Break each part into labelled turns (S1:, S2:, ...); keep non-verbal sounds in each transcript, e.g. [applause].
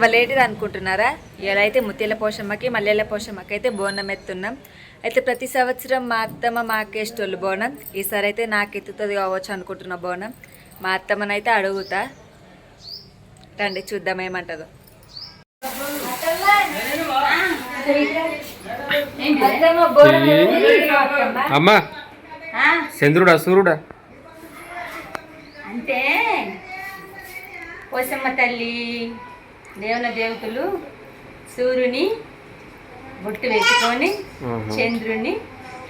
S1: అయితే ఇవాళ ఏంటిది అనుకుంటున్నారా? ఇలా అయితే ముత్యాల పోషమ్మకి మల్లెల పోషమ్మకి అయితే బోనం ఎత్తున్నాం. అయితే ప్రతి సంవత్సరం మా అత్తమ్మ మాకేష్టోళ్ళు బోనం. ఈసారి అయితే నాకు ఎత్తుతుంది కావచ్చు అనుకుంటున్న బోనం. మా అత్తమ్మనైతే అడుగుతా. రండి చూద్దాం ఏమంటుందో.
S2: అమ్మా చంద్రుడా సూర్యుడా.
S3: అంటే పోసమ్మ తల్లి దేవున దేవతలు సూర్యుని బొట్టు పెట్టుకొని చంద్రుని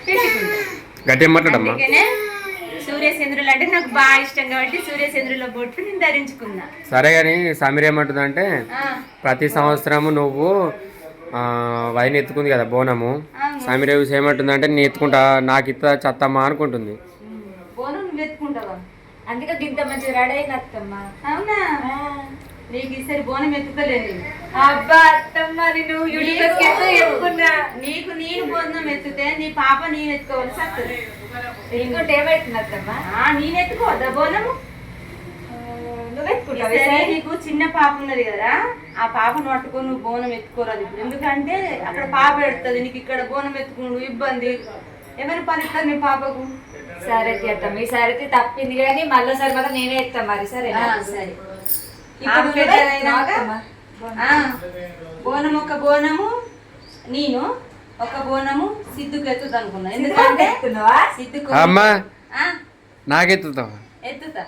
S3: పెట్టుకుంటారు.
S2: గట్టి మాట్లాడమ్మా.
S3: అందుకనే సూర్య చంద్రులు అంటే నాకు బాగా ఇష్టం కాబట్టి సూర్య చంద్రుల బొట్టు నేను ధరించుకున్నా.
S2: సరే కానీ సమీర్ ఏమంటుందంటే
S3: ఆ,
S2: ప్రతి సంవత్సరము నువ్వు ఆ, వదిన ఎత్తుకుంది కదా బోనము. సమీర్ చూసి ఏమంటుందంటే నేను ఎత్తుకుంటా నాకు ఇత్త చత్తమ్మా అనుకుంటుంది.
S3: బోనం నువ్వు ఎత్తుకుంటావా?
S1: అందుకే ఇంత మంచి రెడీ అయిన అత్తమ్మ
S3: అవునా నీకు ఈసారి బోనం ఎత్తుకోలేదు
S1: అబ్బా అత్తమ్మ నేను యూనివర్స్ చెప్పుకున్నా.
S3: నీకు నేను బోనం ఎత్తుతే నీ పాప నేను ఎత్తుకోవాల్సి వస్తుంది
S1: ఇంకోటి ఏమైతుంది అత్తమ్మ?
S3: ఆ, నేను ఎత్తుకోవద్దా బోనము? నీకు చిన్న పాప ఉన్నది కదా ఆ పాపను పట్టుకొని నువ్వు బోనం ఎత్తుకోరాదు ఇప్పుడు. ఎందుకంటే అక్కడ పాప ఎడుతుంది నీకు ఇక్కడ బోనం ఎత్తుకుండు ఇబ్బంది. ఎవరు పనిస్తారు నీ పాపకు?
S1: సరే తీర్థం ఈసారి అయితే తప్పింది కానీ మళ్ళీసారి మాత్రం నేనే ఎత్తా మరి సరే
S3: సరే. బోనం ఒక బోనము నేను ఒక బోనము సిద్ధుకు ఎత్తుతా అనుకున్నా ఎందుకంటే సిద్ధుకు
S2: అమ్మా
S3: ఆ,
S2: నాకెత్తుతావా?
S3: ఎత్తుతా.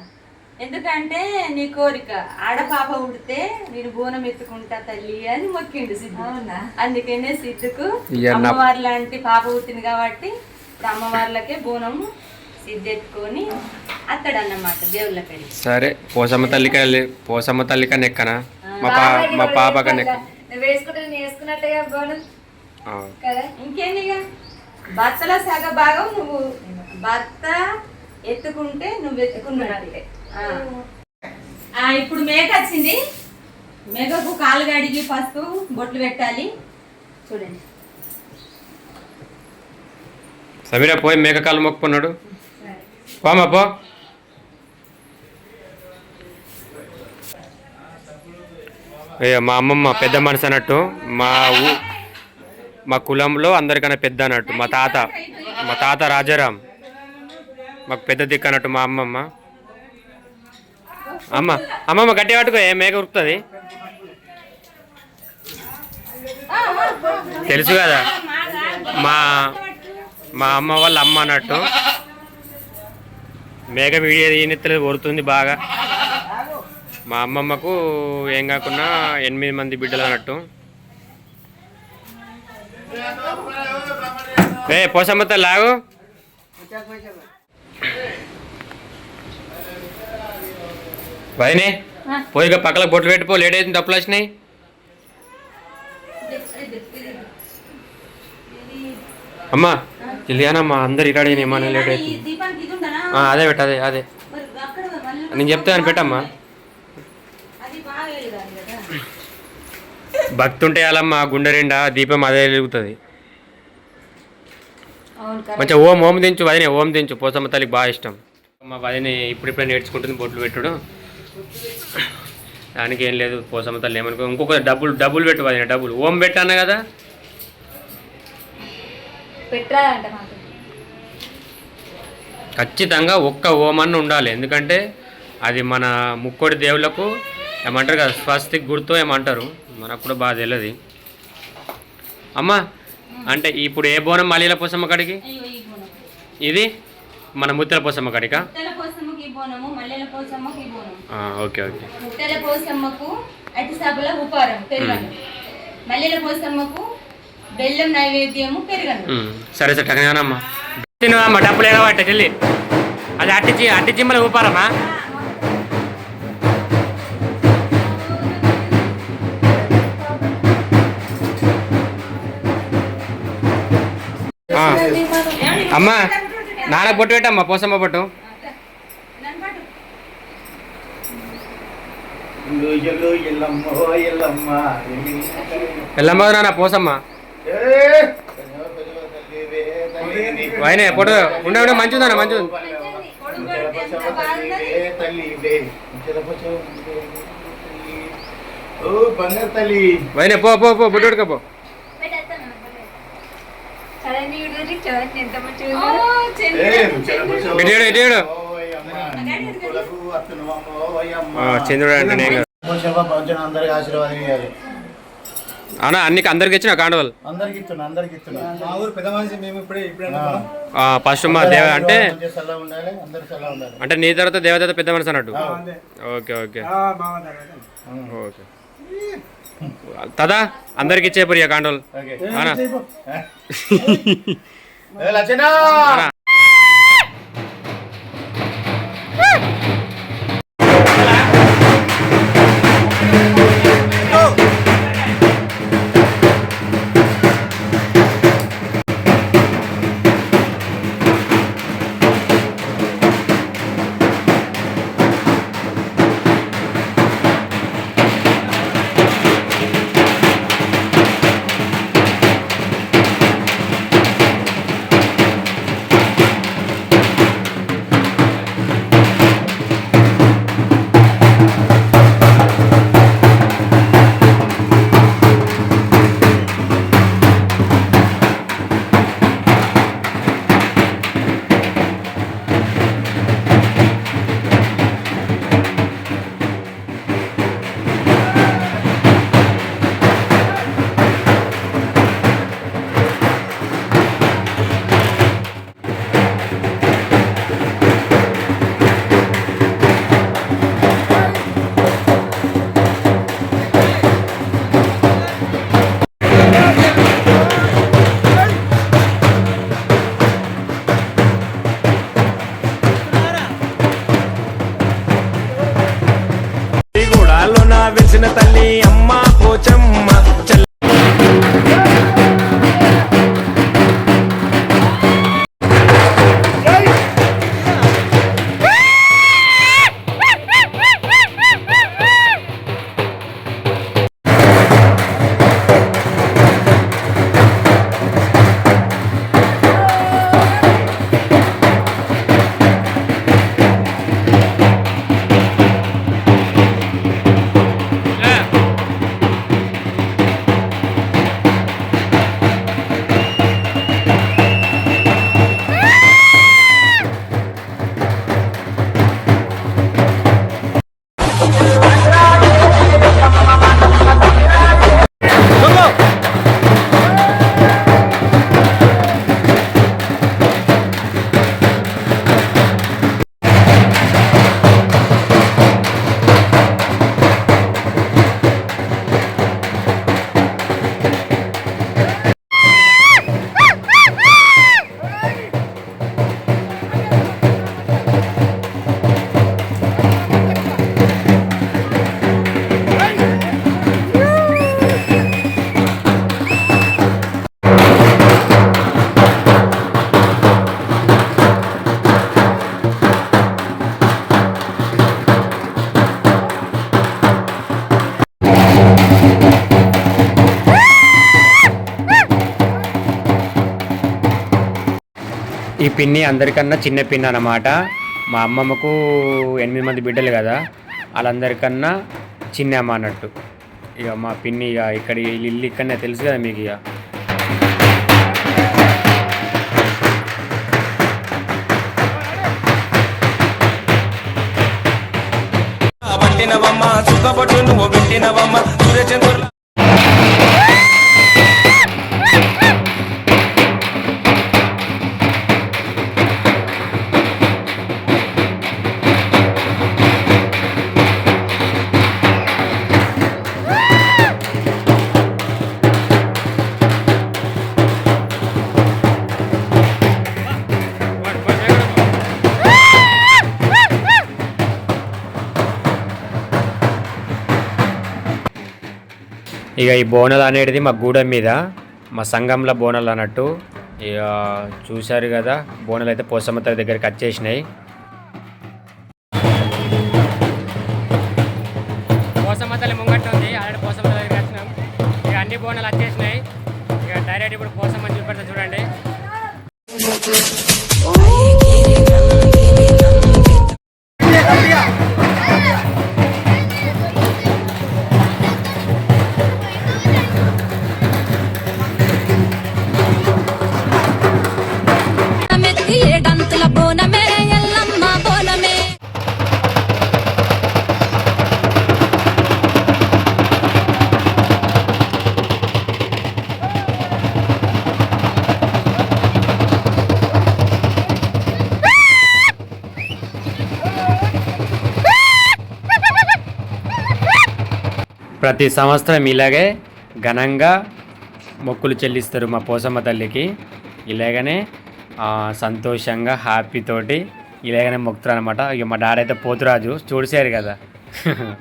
S3: ఎందుకంటే నీ కోరిక ఆడపాప ఉడితే నేను బోనం ఎత్తుకుంటా తల్లి అని మొక్కిండు సిద్ధు.
S1: అవునా?
S3: అందుకనే సిద్ధుకు అమ్మవారి లాంటి పాప పుట్టింది కాబట్టి అమ్మవార్లకే బోనము సిద్ధు ఎత్తుకొని అత్తడన్నమాట దేవుళ్ళ పెళ్ళి
S2: సరే పోసమ్మ తల్లిక పోసమ్మ తల్లిక నెక్కనా? మా పా మా పాపక నెక్క.
S1: నువ్వు వేసుకుంటే నేను వేసుకున్నట్టుగా బోనం. కదా?
S3: ఇంకేంది ఇక భర్తలో సగ భాగం నువ్వు భర్త ఎత్తుకుంటే నువ్వు. ఆ, ఇప్పుడు మేక వచ్చింది. మేకకు కాలు కడిగి పసుపు బొట్లు పెట్టాలి. చూడండి.
S2: సమీరా పోయి మేకకాలు మొక్కుకున్నాడు. పోమా పో అయ్యో మా అమ్మమ్మ పెద్ద మనిషి అన్నట్టు మా ఊ మా కులంలో అందరికన్నా పెద్ద అన్నట్టు మా తాత మా తాత రాజారాం. మాకు పెద్ద దిక్కు అన్నట్టు మా అమ్మమ్మ. అమ్మ అమ్మమ్మ గట్టి పట్టుకో ఏ మేక ఉరుకుతుంది? తెలుసు కదా మా మా అమ్మ వాళ్ళ అమ్మ అన్నట్టు. మేఘ వీడియో ఈనెత్తలేదు కొడుతుంది బాగా. మా అమ్మమ్మకు ఏం కాకుండా ఎనిమిది మంది బిడ్డలు అన్నట్టు. ఏ పోసమ్మత లాగు వదినే పోయిగా పక్కల బొట్లు పెట్టిపో లేట్ అవుతుంది తప్పులు వచ్చినాయి. అమ్మా తెలియనమ్మా అందరు ఇరాడే ఏమన్నా లేట్ అవుతుంది. అదే పెట్ట అదే అదే.
S3: నేను అక్కడ అని
S2: నేను చెప్తాను పెట్టమ్మా. భక్తి ఉంటే అలమ్మా గుండె నిండా దీపం అదే వెలుగుతుంది.
S1: అవును
S2: మంచిగా ఓం ఓం దించు వదినే ఓం దించు పోసమ్మ తల్లికి బాగా ఇష్టం. మా వదిన ఇప్పుడిప్పుడే నేర్చుకుంటుంది బొట్లు పెట్టడం. దానికి ఏం లేదు పోసమ్మ తల్లి ఏమనుకో ఇంకొక డబ్బులు డబ్బులు పెట్టు వదిన డబ్బులు. ఓం పెట్టాను కదా.
S1: పెట్టాలంట
S2: ఖచ్చితంగా ఒక్క ఓం అన్న ఉండాలి. ఎందుకంటే అది మన ముక్కోడి దేవుళ్ళకు ఏమంటారు కదా స్వస్తిక్ గుర్తు ఏమంటారు? మనకు కూడా బాగా తెలియదు అమ్మా అంటే ఇప్పుడు ఏ బోనం మలీల పోసమ్మ కాడికి? ఇది మన ముత్తెల పోసమ్మ కాడికా? Okay okay.
S3: ముత్తెల పోసమ్మకు అటి సభల ఉపారం పెరుగను మల్లెల పోసమ్మకు బెల్లం నైవేద్యము పెరుగను
S2: ఉమ్, సరే సరే టగనానమ్మా తినవమ్మా డబ్బులు ఎగబట్ట చెల్లి అది అట్టించి అట్టించి మళ్ళీ ఊపారమ్మా. అమ్మా నాన్న పొట్టు పెట్టమ్మా పోసమ్మ పొట్టు
S4: ఎల్లు ఎల్లమ్మో ఎల్లమ్మ.
S2: ఎల్లమ్మ నాన్న పోసమ్మ. వైనే పొట్టు ఉండే ఉండే మంచి ఉందన్న మంచి వైనే పో పో పో బుడ్డోడుక పో.
S3: చంద్రుడు,
S2: అంటే నేను
S4: పంచన అందరికి ఆశీర్వాదం ఇవ్వాలి
S2: అన్న అన్ని అందరికి ఇచ్చిన కాండవల్
S4: అందరికి ఇస్తున్నా అందరికి ఇస్తున్నా
S5: మా ఊరు పెద్ద మనిషి మేము ఇప్పుడే ఇప్పుడే
S4: ఆ.
S2: ఫస్ట్ మా దేవ అంటే అంటే నీ తర్వాత దేవత పెద్ద మనసు అన్నట్టు? Okay okay. ఓకే. తదా అందరికి ఇచ్చే ప్రియ కాండవల్ అనా పిన్ని అందరికన్నా చిన్న పిన్ని అన్నమాట. మా అమ్మమ్మకు ఎనిమిది మంది బిడ్డలు కదా వాళ్ళందరికన్నా చిన్న అమ్మ అన్నట్టు. ఇక మా పిన్ని ఇక ఇక్కడ ఇల్లు ఇక్కడనే తెలుసు కదా మీకు ఇక.
S6: పట్టినవమ్మ సుఖపట్టు నువ్వు పెట్టినవమ్మ.
S2: ఇక ఈ బోనాలు అనేది మా గూడెం మీద మా సంఘంలో బోనాలు అన్నట్టు. ఇక చూశారు కదా బోనాలు అయితే పోసమ్మ తల్లి దగ్గరికి వచ్చేసినాయి. ప్రతి సంవత్సరం ఇలాగే ఘనంగా మొక్కులు చెల్లిస్తారు మా పోసమ్మ తల్లికి. ఇలాగనే సంతోషంగా హ్యాపీతోటి ఇలాగనే మొక్కుతారు అనమాట ఇక మా డాడీ అయితే పోతురాజు చూడిసారు కదా. [laughs]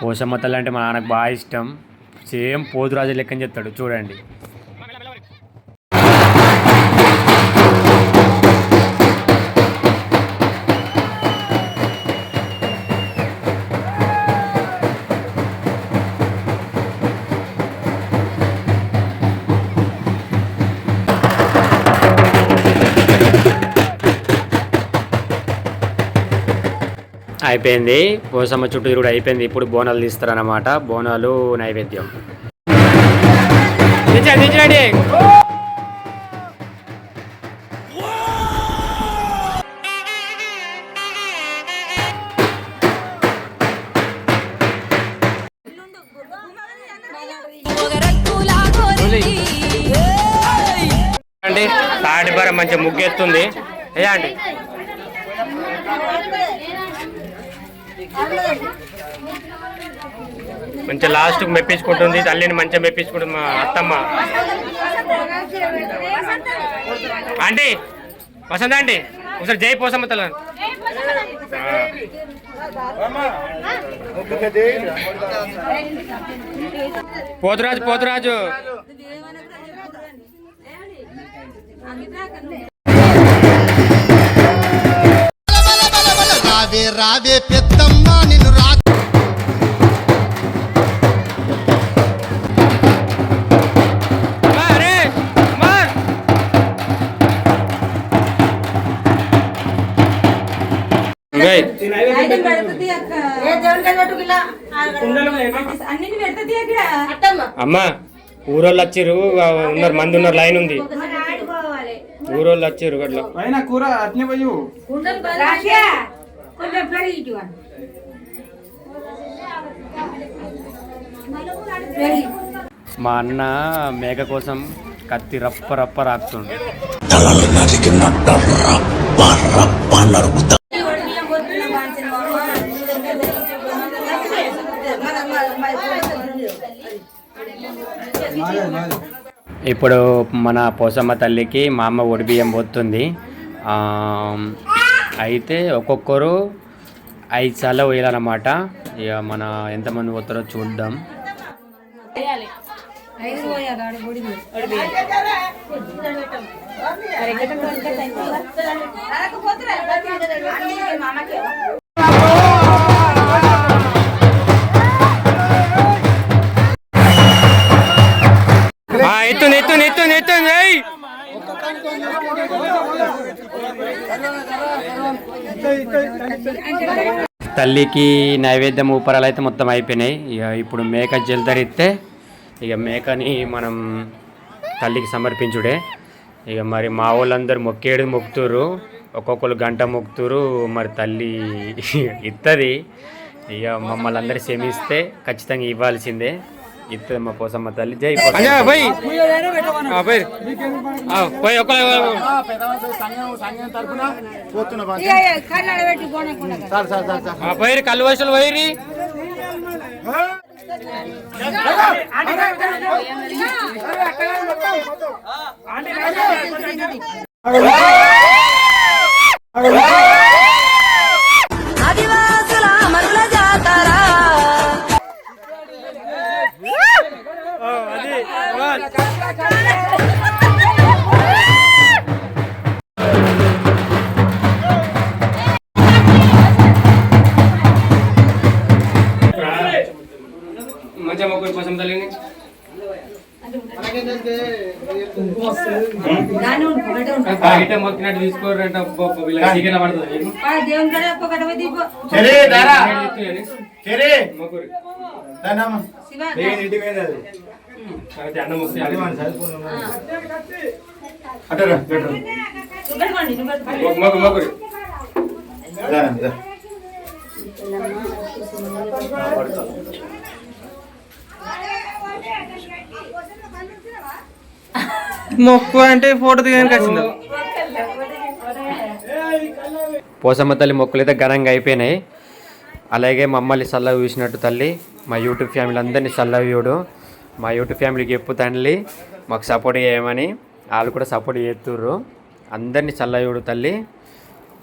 S2: పోసమ్మ తల్లి అంటే మా నాన్నకు బాగా ఇష్టం. సేమ్ పోతురాజు లెక్కని చెప్తాడు చూడండి. అయిపోయింది. పోసమ్మ చుట్టూ కూడా అయిపోయింది. ఇప్పుడు బోనాలు తీస్తారన్నమాట. బోనాలు నైవేద్యం. అండి తాటిపర మంచి ముగ్గెత్తుంది. ఏ అండి మంచి లాస్ట్ మెప్పించుకుంటుంది తల్లిని మంచిగా మెప్పించుకుంటుంది మా అత్తమ్మ. ఆంటీ వసంత ఆంటీ ఒకసారి జై పోసమ్మ తల పోతురాజు పోతురాజు.
S7: రావే రావే పెద్దమ్మ.
S2: అమ్మా ఊరోళ్ళు వచ్చిర్రు ఆ, ఉన్నారు మంది ఉన్నారు లైన్ ఉంది. ఊరోళ్ళు వచ్చిర్రు అట్లా
S5: పైన కూర అట్నే పోయి
S2: మా అన్న మేక కోసం కత్తి రప్ప రప్ప రాకుతుండు ఇప్పుడు మన పోసమ్మ తల్లికి మా అమ్మ ఒడిబియ్యం పోతుంది. అయితే ఒక్కొక్కరు ఐదు సార్లు వేయాలన్నమాట ఇక మన ఎంతమంది పోతారో చూద్దాం. ఆ, ఎత్తుంది ఎత్తుంది ఎత్తుంది ఎత్తుంది తల్లికి నైవేద్యం ఊపరాలు అయితే మొత్తం అయిపోయినాయి. ఇక ఇప్పుడు మేక జల్దరిస్తే ఇక మేకని మనం తల్లికి సమర్పించుడే. ఇక మరి మా వాళ్ళందరూ మొక్కేడు మొక్కుతురు ఒక్కొక్కరు గంట మొక్కుతురు మరి తల్లి [laughs] ఇస్తుంది ఇక మమ్మల్ని అందరూ క్షమిస్తే ఖచ్చితంగా ఇవ్వాల్సిందే. ఇస్తుంది మా పోసమ్మ తల్లి జై పోయి పోయి ఒక
S4: పోతున్నా
S2: పోయి కళ్ళు వయసులు పోయి
S8: ఆదివాసుల
S2: పోసమ్మ తల్లిని ఇటే మొక్కినట్టు తీసుకోరంట చికెన్ పడుతుంది
S3: ఒకటి
S2: మొక్కు
S5: అంటే ఫోటో తీయడానికి వచ్చిందా
S2: పోసమ్మ తల్లి మొక్కలు అయితే ఘనంగా అయిపోయినాయి. అలాగే మమ్మల్ని చల్లవి చూసినట్టు తల్లి మా యూట్యూబ్ ఫ్యామిలీ అందరినీ చల్లవి చూడు. మా యూట్యూబ్ ఫ్యామిలీకి చెప్పు తండ్రి మాకు సపోర్ట్ చేయమని. వాళ్ళు కూడా సపోర్ట్ చేస్తుర్రు. అందరినీ చల్లగా తల్లి.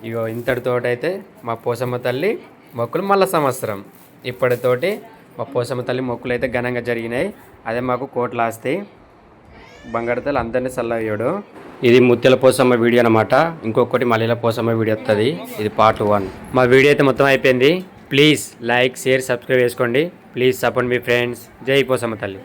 S2: ఇగో ఇంతటితోటైతే మా పోసమ్మ తల్లి మొక్కులు మళ్ళా సంవత్సరం. ఇప్పటితోటి మా పోసమ్మ తల్లి మొక్కులు అయితే ఘనంగా జరిగినాయి. అదే మాకు కోట్ల ఆస్తి. బంగారు తల్లి అందరినీ చల్లయ్యాడు ఇది ముత్యాల పోసమ్మ వీడియో అనమాట ఇంకొకటి మల్లెల పోసమ్మ వీడియో వస్తుంది ఇది పార్ట్ వన్ మా వీడియో అయితే మొత్తం అయిపోయింది. ప్లీజ్ లైక్ షేర్ సబ్స్క్రైబ్ చేసుకోండి. ప్లీజ్ సపోర్ట్ మీ ఫ్రెండ్స్ జై పోసమ్మ తల్లి.